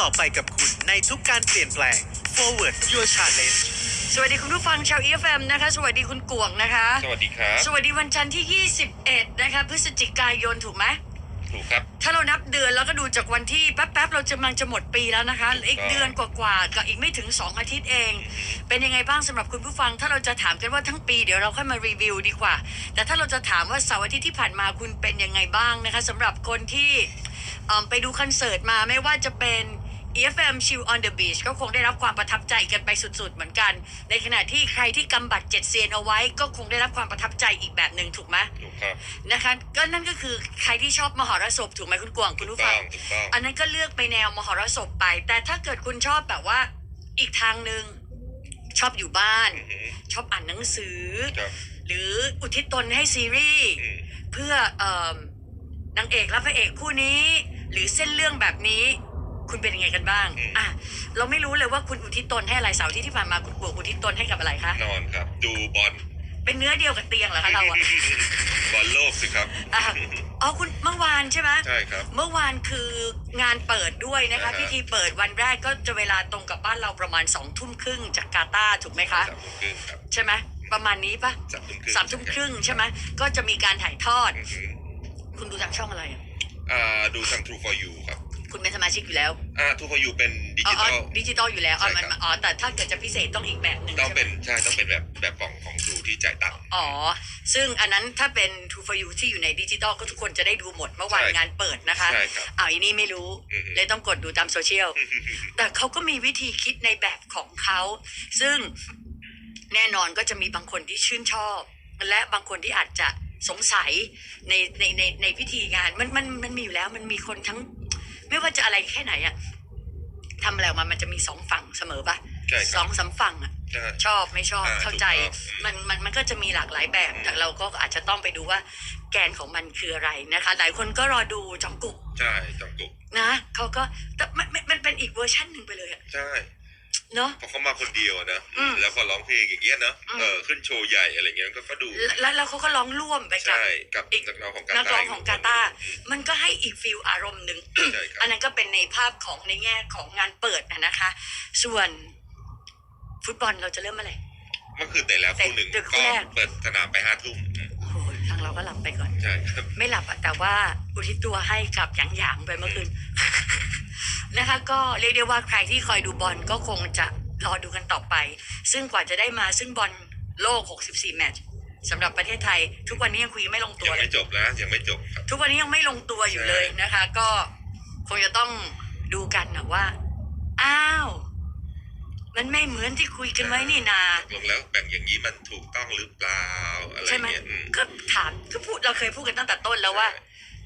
ต่อไปกับคุณในทุกการเปลี่ยนแปลง forward your challenge สวัสดีคุณผู้ฟังชาว EFM นะคะ สวัสดีคุณกวงนะคะ สวัสดีครับ สวัสดีวันจันทร์ที่ 21 นะคะ พฤศจิกายนถูกไหมถูกครับ ถ้าเรานับเดือนแล้วก็ดูจากวันที่แป๊บๆ เราจะมังจะหมดปีแล้วนะคะเหลืออีกถูกต้องเดือนกว่าๆกับอีกไม่ถึง 2 อาทิตย์เอง เป็นยังไงบ้างสำหรับคุณผู้ฟัง ถ้าเราจะถามกันว่าทั้งปีเดี๋ยวเราค่อยมารีวิวดีกว่า แต่ถ้าเราจะถามว่าเสาร์อาทิตย์ที่ผ่านมาคุณเป็นยังไงบ้างนะคะสำหรับคนที่เอิ่มไปดูคอนเสิร์ตมาไม่ว่าจะเป็น EFM Chill on the Beach ก็คงได้รับความประทับใจกันไปสุดๆเหมือนกัน ในขณะที่ใครที่กำบัตรเจ็ดเซียนเอาไว้ ก็คงได้รับความประทับใจอีกแบบหนึ่งถูกไหมถูกครับนะคะก็นั่นก็คือใครที่ชอบมหรสพถูกไหมคุณกวางคุณถูกผู้ต้ฟัองงถูกต้องอันนั้นก็เลือกไปแนวมหรสพไป แต่ถ้าเกิดคุณชอบแบบว่าอีกทางหนึ่งชอบอยู่บ้าน อือหือชอบอ่านหนังสือ ครับหรืออุทิศตนให้ซีรีส์ อืมเพื่อเอ่อนางเอกและพระเอกคู่นี้ หรือเส้นเรื่องแบบนี้ คุณเป็นยังไงกันบ้าง อะ เราไม่รู้เลยว่าคุณอุทิศตนให้อะไรเสาร์อาที่ที่ผ่านมาคุณกวงอุทิศตนให้กับอะไรคะ นอนครับ ดูบอลเป็นเนื้อเดียวกับเตียงเหรอคะเราอะบอลโลกสิครับ อะอ๋อคุณเมื่อวานใช่ไหมใช่ครับ เมื่อวานคืองานเปิดด้วยนะคะ อ่าฮะ พิธีเปิดวันแรกก็จะเวลาตรงกับบ้านเราประมาณสองทุ่มครึ่งจากกาตาร์ถูกไหมคะ สามทุ่มครึ่งครับใช่ไหมประมาณนี้ปะสามทุ่มครึ่งสามทุ่มครึ่งใช่ไหมก็จะมีการถ่ายทอด อือหือคุณดูทางช่องอะไรอะ อ่าดูทาง True for You ครับ คุณเป็นสมาชิกอยู่แล้วอ่า True for You เป็นดิอ๋อจิตอล ดิจิตอลอยู่แล้วอ๋อใช่มันครับอ๋อแต่ถ้าเกิดจะพิเศษต้องอีกแบบหนึ่งต้องใช่ไหมเป็นใช่ต้องเป็นแบบแบบของของ True ที่จ่ายตังค์อ๋อ ซึ่งอันนั้นถ้าเป็น True for You ที่อยู่ในดิจิตอลก็ทุกคนจะได้ดูหมดเมื่อวานใช่งานเปิดนะคะใช่ครับอ้าวอีนี่ไม่รู้อือฮึเลยต้องกดดูตามโซเชียลแต่เขาก็มีวิธีคิดในแบบของเขาซึ่งแน่นอนก็จะมีบางคนที่ชื่นชอบ และบางคนที่อาจจะสงสัยในในในในพิธีงานมันมันมันมีอยู่แล้วมันมีคนทั้ง ไม่ว่าจะอะไรแค่ไหนอะทำอะไรออกมามันจะมีสองฝั่งเสมอปะใช่คสรัอบงสามฝั่งอะ ใช่ ชอบไม่ชอบอ่าเข้าใจถูกต้องมันมันมันก็จะมีหลากหลายแบบแต่เราก็อาจจะต้องไปดูว่า แกนของมันคืออะไรนะคะ หลายคนก็รอดูจองกุกใช่จำกุกนะเขาก็แต่มันมันมันเป็นอีกเวอร์ชันหนึ่งไปเลยอะใช่ เนาะเพราะเขามาคนเดียวนะอืม แล้วก็ร้องเพลงอย่างเงี้ยเนอะอืมเออขึ้นโชว์ใหญ่อะไรเงี้ยก็ก็ดูแล้วแล้วเขาก็ร้องร่วมไปกับ ใช่กับอีก นักร้องของกานักตาร้องร์ของกาตาร์มันก็ให้อีกฟิลอารมณ์หนึ่ง ใช่ครับอันนั้นก็เป็นในภาพของในแง่ของงานเปิดนะนะคะ ส่วนฟุตบอลเราจะเริ่มเมื่อไหร่เมื่อคืนแต่แล้วคู่หนึ่งแต่คู่ก็แรก เปิดสนามไปห้าทุ่มอืมโอ้โหทางเราก็หลับไปก่อน ใช่ครับ ไม่หลับอะแต่ว่าอุทิศตัวให้กับหยางหยางๆไปเมื่อคืน นะคะก็เรียกได้ว่าใครที่คอยดูบอลก็คงจะรอดูกันต่อไป ซึ่งกว่าจะได้มาซึ่งบอลโลก 64 แมตช์สำหรับประเทศไทย ทุกวันนี้ยังคุยไม่ลงตัวยังเลไม่ยจบนะยังไม่จบครับทุกวันนี้ยังไม่ลงตัวอยู่เลยนะคะ ก็คงจะต้องดูกันนะว่า อ้าว มันไม่เหมือนที่คุยกันไว้นี่นา ตกลงแล้วแบ่งอย่างนี้มันถูกต้องหรือเปล่าอะไรใช่ไหมเงี้ยอืมก็ถามก็พูดเราเคยพูดกันตั้งแต่ต้นแล้วว่า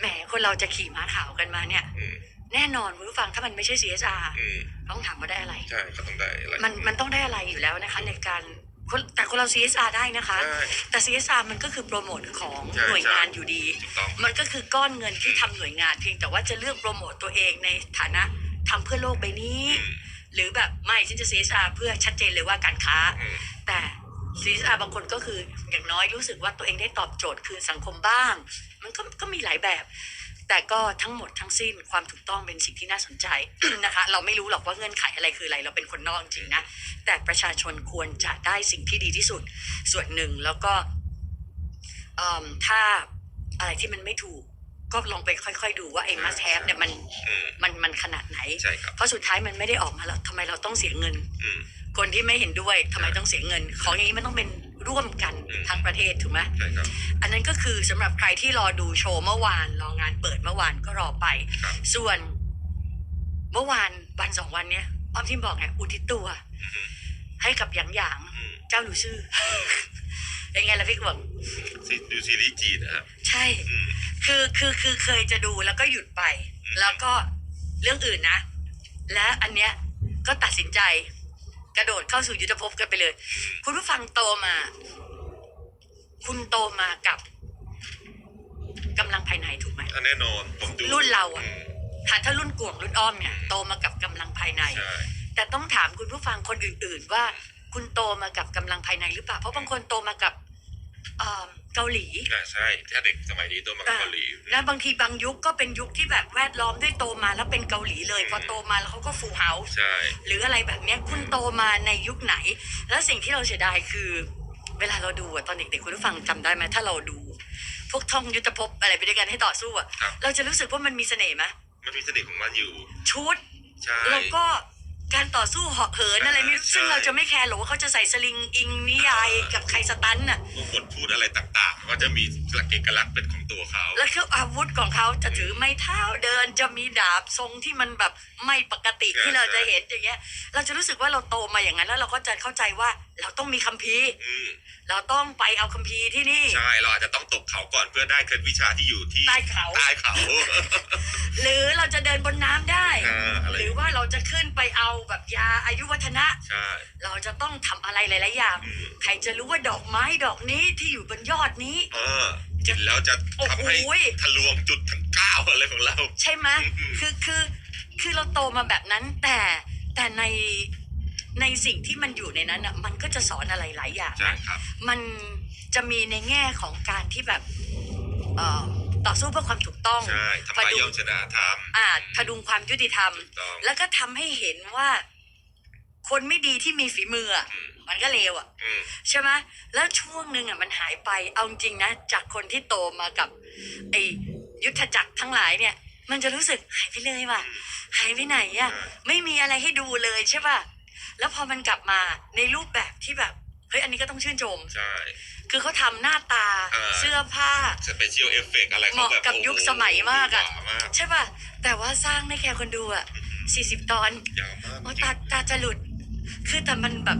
แหมคนเราจะขี่ม้าขาวกันมาเนี่ย อืม แน่นอนคุณผู้ฟังถ้ามันไม่ใช่ CSR อืมต้องถามว่าได้อะไร ใช่เขาต้องได้อะไรมันมันต้องได้อะไรอยู่แล้วนะคะในการคนแต่คนเรา CSR ได้นะคะ ใช่ แต่ CSR มันก็คือโปรโมทของใช่หน่วยงานอยู่ดี ถูกต้อง มันก็คือก้อนเงินที่ทำหน่วยงานเพียงแต่ว่าจะเลือกโปรโมทตัวเองในฐานะทำเพื่อโลกใบนี้ อืมหรือแบบไม่ฉันจะ CSR เพื่อชัดเจนเลยว่าการค้า อืมแต่ CSR บางคนก็คืออย่างน้อยรู้สึกว่าตัวเองได้ตอบโจทย์คืนสังคมบ้าง มันก็ก็มีหลายแบบ แต่ก็ทั้งหมดทั้งสิ้นความถูกต้องเป็นสิ่งที่น่าสนใจนะคะ เราไม่รู้หรอกว่าเงื่อนไขอะไรคืออะไร เราเป็นคนนอกจริงนะ แต่ประชาชนควรจะได้สิ่งที่ดีที่สุด ส่วนหนึ่งแล้วก็เอิ่มถ้าอะไรที่มันไม่ถูกก็ลองไปค่อย ๆ ดูว่าไอ้ must have เนี่ยมันอืมมันมันขนาดไหนใช่ครับเพราะสุดท้ายมันไม่ได้ออกมาแล้วทำไมเราต้องเสียเงินอืมคนที่ไม่เห็นด้วยทำไมต้องเสียเงิน ของอย่างนี้มันต้องเป็น ร่วมกันอืมทั้งประเทศถูกไหมใช่ครับอันนั้นก็คือสำหรับใครที่รอดูโชว์เมื่อวานรองานเปิดเมื่อวานก็รอไปครับส่วนเมื่อวานวันสองวันเนี้ยอ้อมที่บอกไงอุทิศตัวอือฮึให้กับหยางหยางอืมเจ้าหนูชื่อเป็นไงล่ะพี่กวางซีดูซีรีส์จีนนะครับใช่อืมคือคือคือเคยจะดูแล้วก็หยุดไป แล้วก็เรื่องอื่นนะ และอันเนี้ยก็ตัดสินใจ กระโดดเข้าสู่ยุทธภพกันไปเลย คุณผู้ฟังโตมา คุณโตมากับกำลังภายในถูกไหมอะแน่นอนผมดูรุ่นเราอะมถ้าถ้ารุ่นกวงรุ่นอ้อมเนี่ยโตมากับกำลังภายใน ใช่แต่ต้องถามคุณผู้ฟังคนอื่น ๆ ว่าคุณโตมากับกำลังภายในหรือเปล่า เพราะบางคนโตมากับ เอ่อเกาหลีอ่าใช่ถ้าเด็กสมัยนี้โตมากับเกาหลีแล้วบางทีบางยุคก็เป็นยุคที่แบบแวดล้อมด้วยโตมาแล้วเป็นเกาหลีเลย พอโตมาแล้วเขาก็ฟูลเฮาส์ใช่หรืออะไรแบบเนี้ยคุณโตมาในยุคไหน แล้วสิ่งที่เราเสียดายคือเวลาเราดูอะตอนเด็กๆคุณผู้ฟังจำได้ไหมถ้าเราดู พวกท่องยุทธภพอะไรไปด้วยกันให้ต่อสู้อะครับเราจะรู้สึกว่ามันมีเสน่ห์ไหมมันมีเสน่ห์ของมันอยู่ชุดใช่แล้วก็ การต่อสู้เหาะเหินอะไรไม่ใช่ซึ่งเราจะไม่แคร์หรอกว่าเขาจะใส่สลิงอิงนิยายกับใครสตันน่ะพวกบทพูดอะไรต่างๆ ก็จะมีหลักเอกลักษณ์เป็นของตัวเขาแล้วคืออาวุธของเขาจะถือไม้เท้าเดินจะมีดาบทรงที่มันแบบไม่ปกติที่เราจะเห็นอย่างเงี้ย เราจะรู้สึกว่าเราโตมาอย่างนั้นแล้วเราก็จะเข้าใจว่า เราต้องมีคัมภีร์ อืมเราต้องไปเอาคัมภีร์ที่นี่ ใช่เราอาจจะต้องตกเขาก่อนเพื่อได้เคล็ดวิชาที่อยู่ที่ใต้เขา ใต้เขาหรือเราจะเดินบนน้ำได้อ่าอะไรหรือว่าเราจะขึ้นไปเอาแบบยาอายุวัฒนะ ใช่เราจะต้องทำอะไรหลาย ๆ อย่าง อืมใครจะรู้ว่าดอกไม้ดอกนี้ที่อยู่บนยอดนี้ เออกินแล้วจะทำให้โอ้โหทะลวงจุดทั้งเก้าอะไรของเรา ใช่ไหมอืม คือคือคือเราโตมาแบบนั้นแต่แต่ใน ในสิ่งที่มันอยู่ในนั้นอะมันก็จะสอนอะไรหลายอย่างใช่นะครับ มันจะมีในแง่ของการที่แบบเอ่อต่อสู้เพื่อความถูกต้อง ใช่ทำลายย่อมชนะธรรมอ่าพดุงความยุติธรรม ถูกต้องแล้วก็ทำให้เห็นว่า คนไม่ดีที่มีฝีมืออะอืมมันก็เลวอะ อืมใช่ไหมแล้วช่วงหนึ่งอะมันหายไป เอาจริงๆนะ จากคนที่โตมากับไอ้ยุทธจักรทั้งหลายเนี่ย มันจะรู้สึกหายไปเลยว่ะ หายไปไหนอะ ไม่มีอะไรให้ดูเลยใช่ป่ะ แล้วพอมันกลับมาในรูปแบบที่แบบ เฮ้ย อันนี้ก็ต้องชื่นชม ใช่ คือเขาทำหน้าตาอ่า เสื้อผ้า สเปเชียลเอฟเฟกอะไรเหมาะเขาแบบกับยุคโโหสมัยมากอะ หวมากใช่ป่ะ แต่ว่าสร้างได้แค่คนดูอะสี่สิบตอน ยาวมากโอ้ตาตาจะหลุด คือแต่มันแบบ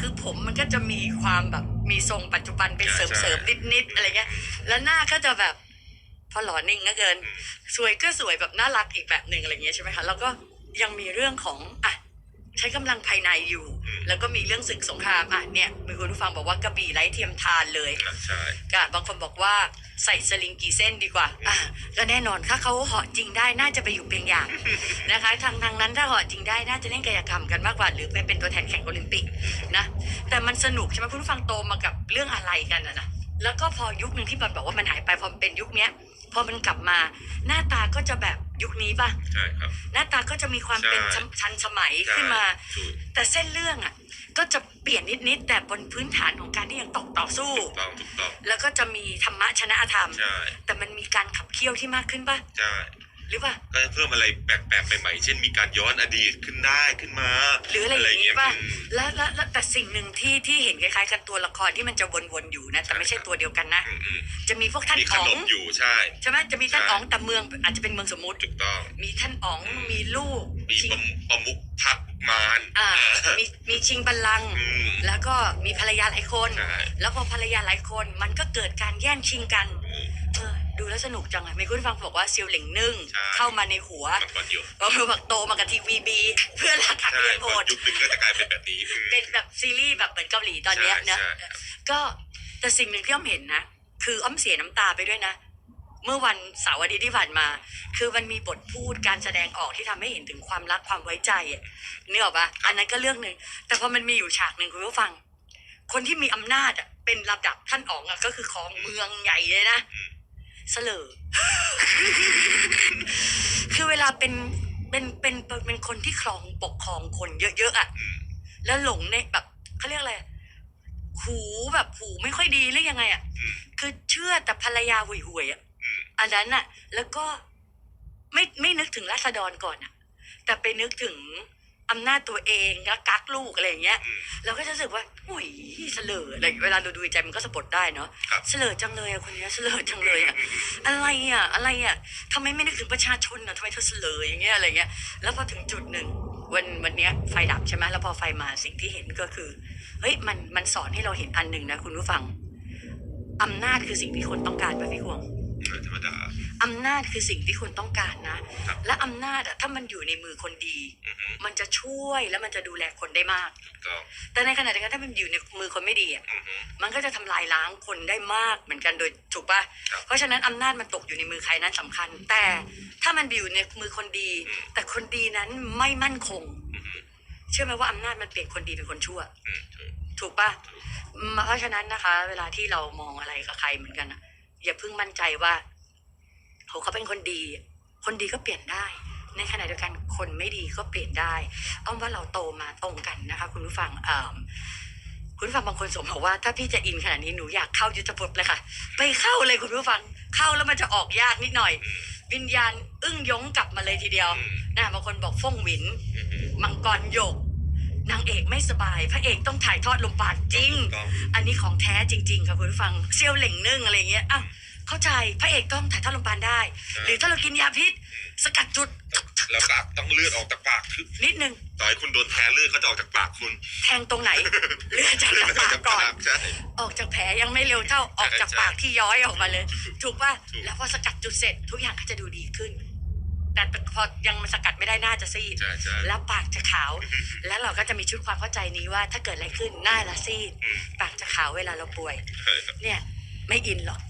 คือผมมันก็จะมีความแบบมีทรงปัจจุบันเป็นเสริมเสริมนิดนิดๆอะไรเงี้ย แล้วหน้าก็จะแบบพอหล่อนิ่งก็เกิน อืมสวยก็สวยแบบน่ารักอีกแบบหนึ่งอะไรเงี้ยใช่ไหมคะ แล้วก็ยังมีเรื่องของอะ ใช้กำลังภายในอยู่ แล้วก็มีเรื่องศึกสงครามอะเนี่ยมีคุณผู้ฟังบอกว่ากระบี่ไร้เทียมทานเลยอะใช่ก็บางคนบอกว่าใส่สลิงกี่เส้นดีกว่าอะก็แน่นอนถ้าเขาเหาะจริงได้น่าจะไปอยู่เปียงยางนะคะทางทางนั้นถ้าเหาะจริงได้น่าจะเล่นกายกรรมกันมากกว่า หรือไปเป็นตัวแทนแข่งโอลิมปิกนะแต่มันสนุกใช่ไหมคุณผู้ฟังโตมากับเรื่องอะไรกันอะนะแล้วก็พอยุคหนึ่งที่มันบอกว่ามันหายไปพอมันเป็นยุคเนี้ย พอมันกลับมา หน้าตาก็จะแบบยุคนี้ป่ะ ใช่ครับ หน้าตาก็จะมีความเป็นใช่ ชันสมัยใช่ขึ้นมา ถูกแต่เส้นเรื่องอะ ก็จะเปลี่ยนนิดๆแต่บนพื้นฐานของการที่ยังตกต่อสู้ ถูกต้องถูกต้องแล้วก็จะมีธรรมะชนะอธรรม ใช่แต่มันมีการขับเคี่ยวที่มากขึ้นป่ะ ใช่ หรือป่ะก็จะเพิ่มอะไรแปลกๆใหม่ๆ เช่นมีการย้อนอดีตขึ้นได้ขึ้นมาหรืออะไรอย่างนี้เงี้ป่ะอืม แล้วแล้วแล้วแต่สิ่งหนึ่งที่ที่เห็นคล้ายๆ กันตัวละครที่มันจะวนๆอยู่นะ แต่ไม่ใช่ตัวเดียวกันนะ อืมอืมจะมีพวกท่านมีขอ๋อนงมอยู่ใช่ ใช่ไหมจะมีท่านใช่ อ๋องแต่เมืองอาจจะเป็นเมืองสมมุติ ถูกต้อง มีท่านอ๋องมีลูกมีชิปงระประมุขพักมารอ่ามีมีชิงบัลลังก์อืมแล้วก็มีภรรยาหลายคน ใช่แล้วพอภรรยาหลายคนมันก็เกิดการแย่งชิงกัน อืมเออ ดูแล้วสนุกจังอะมีคุณฟังบอกว่าเซียวเหลิงนึ่งใช่ เข้ามาในหัวมันก่อนอยู่เราบอกโตมากับทีวีบีเพื่อนรักหักใช่เรียนพโหอดยุคนึงก็จะกลายเป็นแบบนี้อืมเป็นแบบซีรีส์แบบเหมือนเกาหลีตอนเนี้ยนะใช่ใช่ก็แต่สิ่งหนึ่งที่อ้อมเห็นนะ คืออ้อมเสียน้ำตาไปด้วยนะ เมื่อวันเสาร์อาทิตย์ที่ผ่านมา คือมันมีบทพูดการแสดงออกที่ทำให้เห็นถึงความรักความไว้ใจอะเนื้ออกปะอันนั้นก็เรื่องหนึ่งแต่พอมันมีอยู่ฉากหนึ่งคุณผู้ฟัง คนที่มีอำนาจอะเป็นระดับท่านอ๋องอะก็คือของเมืองใหญ่เลยนะ เสลอ คือเวลาเป็นเป็นเป็นเป็นคนที่ครองปกครองคนเยอะๆอะอืมแล้วหลงในแบบเขาเรียกอะไร หูแบบหูไม่ค่อยดีหรือยังไงอะอืมคือเชื่อแต่ภรรยาห่วยๆอะอืมอันนั้นอะแล้วก็ไม่ไม่นึกถึงราษฎรก่อนอะแต่ไปนึกถึง อำนาจตัวเองแล้วกักลูกอะไรอย่างเงี้ยอืมเราก็จะรู้สึกว่า อุ้ยเสลออะไรเวลาเราดูใจมันก็สะบัดได้เนาะครับเสลอจังเลยอะคนเนี้ยเสลอจังเลยอะอะไรอะอะไรอะทำไมไม่นึกถึงประชาชนอะทำไมเธอเสลออย่างเงี้ยอะไรเงี้ยแล้วพอถึงจุดหนึ่งวันวันเนี้ยไฟดับใช่ไหมแล้วพอไฟมาสิ่งที่เห็นก็คือเฮ้ยมันมันสอนให้เราเห็นอันหนึ่งนะคุณผู้ฟังอำนาจคือสิ่งที่คนต้องการป่ะพี่ควงธรรมดา อำนาจคือสิ่งที่คนต้องการนะครับและอำนาจอะถ้ามันอยู่ในมือคนดีอือฮึมันจะช่วยและมันจะดูแลคนได้มากถูกต้องแต่ในขณะเดียวกันถ้ามันอยู่ในมือคนไม่ดีอะอือฮึมันก็จะทำลายล้างคนได้มากเหมือนกันโดยถูกปะครับเพราะฉะนั้นอำนาจมันตกอยู่ในมือใครนั้นสำคัญ แต่ถ้ามันอยู่ในมือคนดีอืมแต่คนดีนั้นไม่มั่นคงอือฮึเชื่อไหมว่าอำนาจมันเปลี่ยนคนดีเป็นคนชั่วอืมถูกถูกปะอืมเพราะฉะนั้นนะคะ เวลาที่เรามองอะไรกับใครเหมือนกันอะอย่าเพิ่งมั่นใจว่า โหเขาเป็นคนดี คนดีก็เปลี่ยนได้ ในขณะเดียวกันคนไม่ดีก็เปลี่ยนได้อ้อมว่าเราโตมาตรงกันนะคะ คุณผู้ฟังเอ่อคุณผู้ฟังบางคนสมบอกว่าถ้าพี่จะอินขนาดนี้หนูอยากเข้ายุทธภพเลยค่ะ ไปเข้าเลยคุณผู้ฟังเข้าแล้วมันจะออกยากนิดหน่อย วิญญาณอึ้งยงกลับมาเลยทีเดียวอืมนะบางคนบอกฟ่งหวินอืมอืมมังกรหยกนางเอกไม่สบาย พระเอกต้องถ่ายทอดลมปราณจริงต้องอันนี้ของแท้จริง ๆค่ะคุณผู้ฟังเซี่ยวเหล่งนึ่งอะไรเงี้ยอ้าว เข้าใจพระเอกต้องถ่ายทอดลมปราณได้ หรือถ้าเรากินยาพิษ สกัดจุดแล้วปากต้องเลือดออกจากปากคือนิดนึงต่อยคุณโดนแทงเลือดเขาจะออกจากปากคุณ แทงตรงไหนเลือดจากเลือดปากก่อนใช่ออกจากแผลยังไม่เร็วเท่าออกจากใช่ปากที่ย้อยออกมาเลย ถูกป่ะถูกแล้วพอสกัดจุดเสร็จ ทุกอย่างก็จะดูดีขึ้นแต่พอยังสกัดไม่ได้หน้าจะซีดใช่ใช่แล้วปากจะขาว แล้วเราก็จะมีชุดความเข้าใจนี้ว่าถ้าเกิดอะไรขึ้นหน้าละซีดอืมปากจะขาวเวลาเราป่วยใช่ครับเนี่ย ไม่อินหรอก